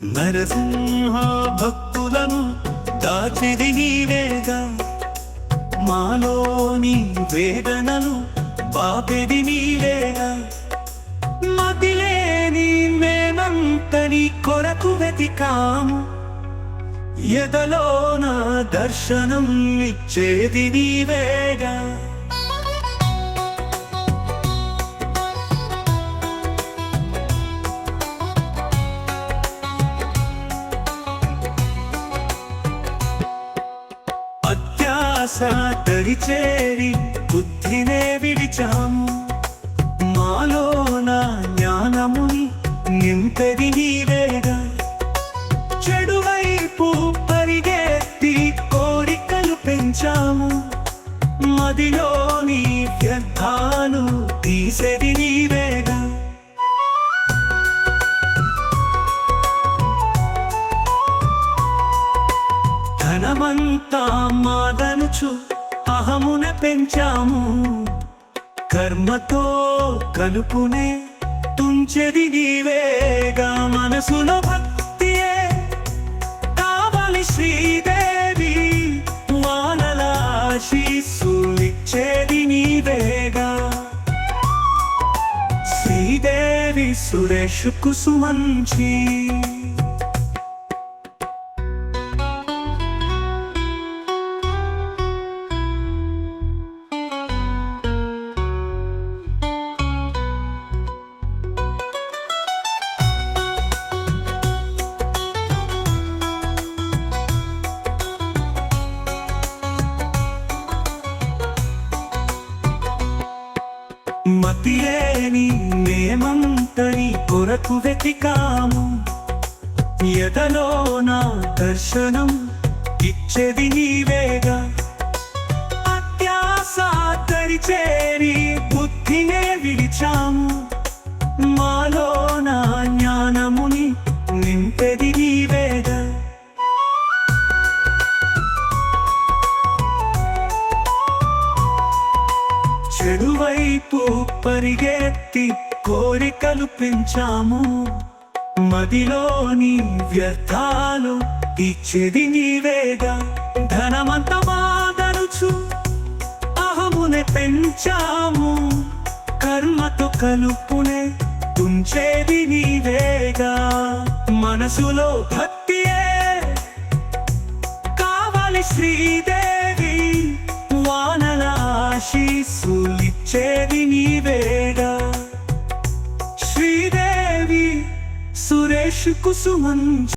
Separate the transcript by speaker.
Speaker 1: నరసింహ భక్తులను దాచిది నీవేగా మాలోని వేదనను పాపెది నీవేగా మతిలేని మేమంతని కొరకు వెతికాము. ఎదలోన దర్శనం ఇచ్చేది నీవేగా అత్యాస తరిచేరి బుద్ధినే విడిచాము మాలోన జ్ఞానముని నింపెది నీవేగా చెడువైపు పరిగెత్తి కోరికలు పెంచాము. మదిలోని వ్యర్థాలు తీసేది నీవేగా ధనమంతా మాదనుచు అహమున పెంచాము. కర్మతో కలుపునే తుంచెది నీవేగా మనసులో భక్తియే. కావాలి శ్రీదేవి వానలాశీసులిచ్చేది నీవేగా శ్రీదేవి సురేష్ కుసుమంచి. మతిలేని మేమంతని కొరకు వెతికాము. ఎదలో నా దర్శనం ఇచ్చేది నీవేగా? అత్యాస తరిచేరి బుద్ధినే విడిచాము. మాలో నా జ్ఞానముని నింపెది నీవేగా? చెడువైపు పరిగెత్తి కోరికలు పెంచాము మదిలోని వ్యర్థాలు ఇచ్చేది నీవేగా. ధనమంత మాదరుచు అహమునే పెంచాము. కర్మతో కలుపునే తుంచేది నీవేగా. మనసులో భక్తియే కావాలి శ్రీదే. శ్రీదేవి సురేష్ కుసుమం